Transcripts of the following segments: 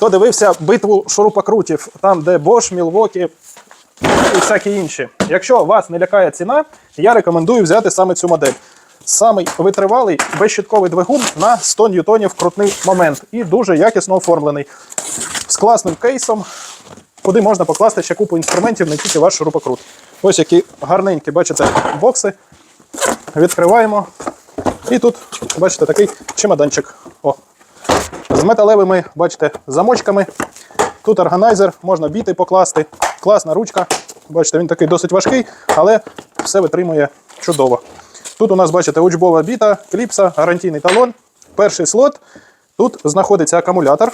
Хто дивився битву шурупокрутів, там, де Bosch, Milwaukee і всякі інші. Якщо вас не лякає ціна, я рекомендую взяти саме цю модель. Самий витривалий безщитковий двигун на 100 ньютонів крутний момент і дуже якісно оформлений. З класним кейсом, куди можна покласти ще купу інструментів, не тільки ваш шурупокрут. Ось які гарненькі, бачите, бокси. Відкриваємо. І тут, бачите, такий чемоданчик. З металевими, бачите, замочками. Тут органайзер, можна біти покласти. Класна ручка. Бачите, він такий досить важкий, але все витримує чудово. Тут у нас, бачите, учбова біта, кліпса, гарантійний талон. Перший слот. Тут знаходиться акумулятор.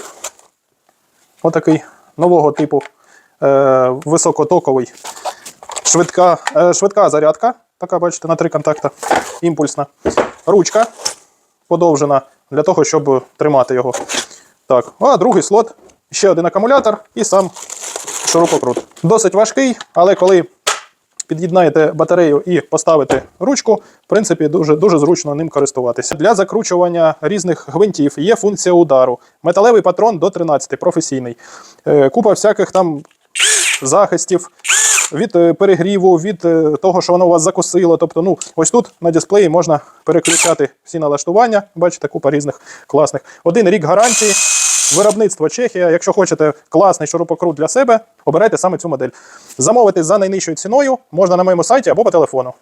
Отакий нового типу е, високотоковий. Швидка, е, швидка зарядка. Така, бачите, на три контакта. Імпульсна. Ручка подовжена для того, щоб тримати його. Так, а другий слот, ще один акумулятор і сам шурупокрут. Досить важкий, але коли під'єднаєте батарею і поставите ручку, в принципі, дуже, дуже зручно ним користуватися. Для закручування різних гвинтів є функція удару. Металевий патрон до 13, професійний. Е, Купа всяких там захистів. Від е, перегріву, від е, того, що воно у вас закусило. Тобто, ну, ось тут на дисплеї можна переключати всі налаштування. Бачите, купа різних класних. Один рік гарантії. Виробництво Чехія. Якщо хочете класний шурупокрут для себе, обирайте саме цю модель. Замовити за найнижчою ціною можна на моєму сайті або по телефону.